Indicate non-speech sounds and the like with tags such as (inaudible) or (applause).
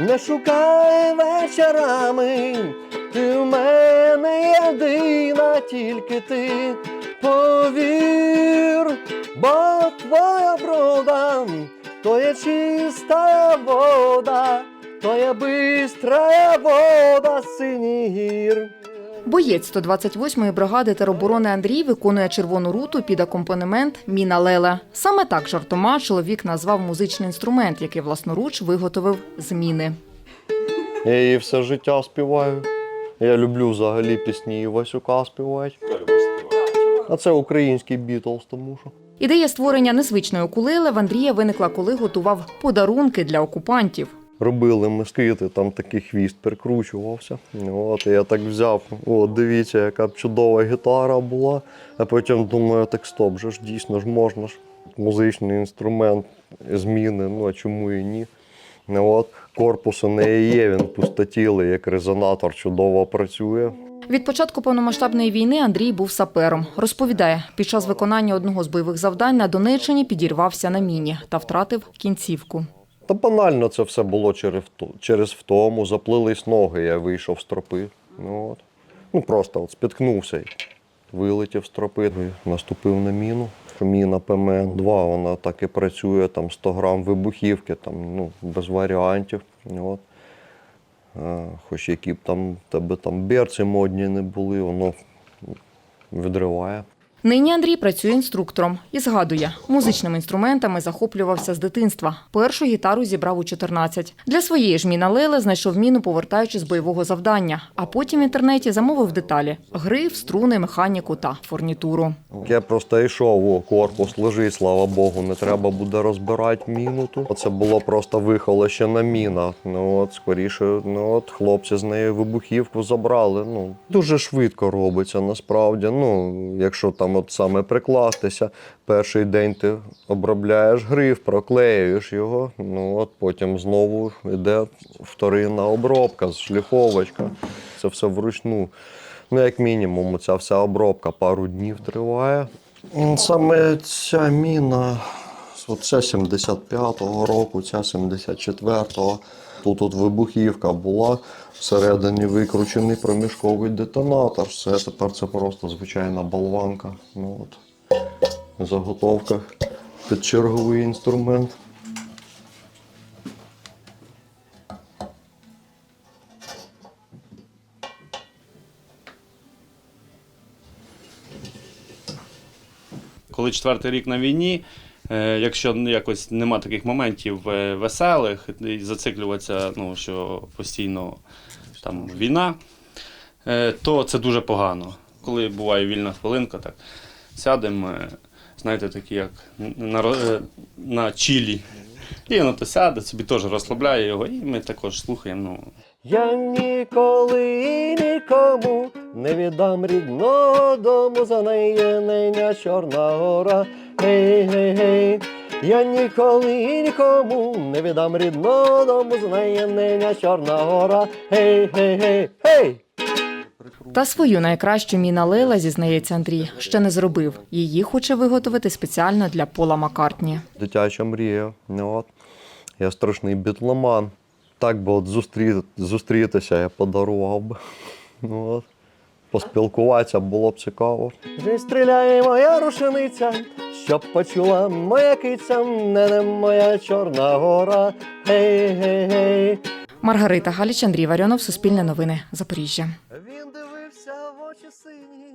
Не шукай вечорами, ти в мене єдина, тільки ти повір, бо твоя брода, то є чиста вода, то є бистра вода синіх гір. Боєць 128-ї бригади тероборони Андрій виконує червону руту під акомпанемент Міна Леле. Саме так жартома чоловік назвав музичний інструмент, який власноруч виготовив з міни. Я її все життя співаю. Я люблю взагалі пісні Васюка співати. А це український Бітлз, тому що. Ідея створення незвичної укулеле в Андрія виникла, коли готував подарунки для окупантів. Робили ми скити, там такий хвіст прикручувався. От, я так взяв, от дивіться, яка б чудова гітара була. А потім думаю, так стоп, же ж дійсно ж можна ж. Музичний інструмент зміни, ну а чому і ні. От, корпус у неї є, він пустотілий, як резонатор чудово працює. Від початку повномасштабної війни Андрій був сапером. Розповідає, під час виконання одного з бойових завдань на Донеччині підірвався на міні та втратив кінцівку. Та банально це все було через, втому, заплились ноги, я вийшов з тропи. Ну, от. ну просто от спіткнувся вилетів з тропи, наступив на міну. Міна ПМН-2, вона так і працює, там 100 грам вибухівки, там, ну, без варіантів. От. А, хоч які б там тебе там берці модні не були, воно відриває. Нині Андрій працює інструктором і згадує, музичними інструментами захоплювався з дитинства. Першу гітару зібрав у 14. Для своєї ж міна Леле знайшов міну, повертаючись з бойового завдання. А потім в інтернеті замовив деталі: гриф, струни, механіку та фурнітуру. Я просто йшов, корпус лежить, слава Богу, не треба буде розбирати міну тут. Це було просто вихолощена міна. Ну от скоріше, ну от хлопці з неї вибухівку забрали. Ну дуже швидко робиться насправді. Ну, якщо там от саме прикластися, перший день ти обробляєш гриф, проклеюєш його. Ну от потім знову йде вторинна обробка, шліфовочка. Це все вручну. Ну, як мінімум, ця вся обробка пару днів триває. Саме ця міна, оце 75-го року, ця 74-го. Тут от вибухівка була, всередині викручений проміжковий детонатор. Все, тепер це просто звичайна болванка. Ну, от. Заготовка під черговий інструмент. Коли четвертий рік на війні, якщо ну, якось нема таких моментів е, веселих, і зациклюватися, ну, що постійно там війна, е, то це дуже погано. Коли буває вільна хвилинка, так сядемо, е, знаєте, такі як на, е, на чилі. І воно то сяде, собі теж розслабляє його, і ми також слухаємо. Ну, Я ніколи нікому не віддам рідного дому за неї ниня Чорна гора. Гей, гей, гей. Я ніколи нікому не віддам рідного дому за неї ниня Чорна гора. Гей, гей, гей, гей. Та свою найкращу міна Лела, зізнається Андрій, ще не зробив. Її хоче виготовити спеціально для Пола Маккартні. Дитяча мрія. Ну, от. Я страшний бітломан. Так би от зустріти, зустрітися, я подарував би. (laughs) Ну, от. Поспілкуватися було б цікаво. Вже стріляє моя рушениця, щоб почула моя киця, не, не моя Чорна гора. Гей, гей, гей. Маргарита Галіч, Андрій Варіонов, Суспільне новини, Запоріжжя. Він дивився в очі сині,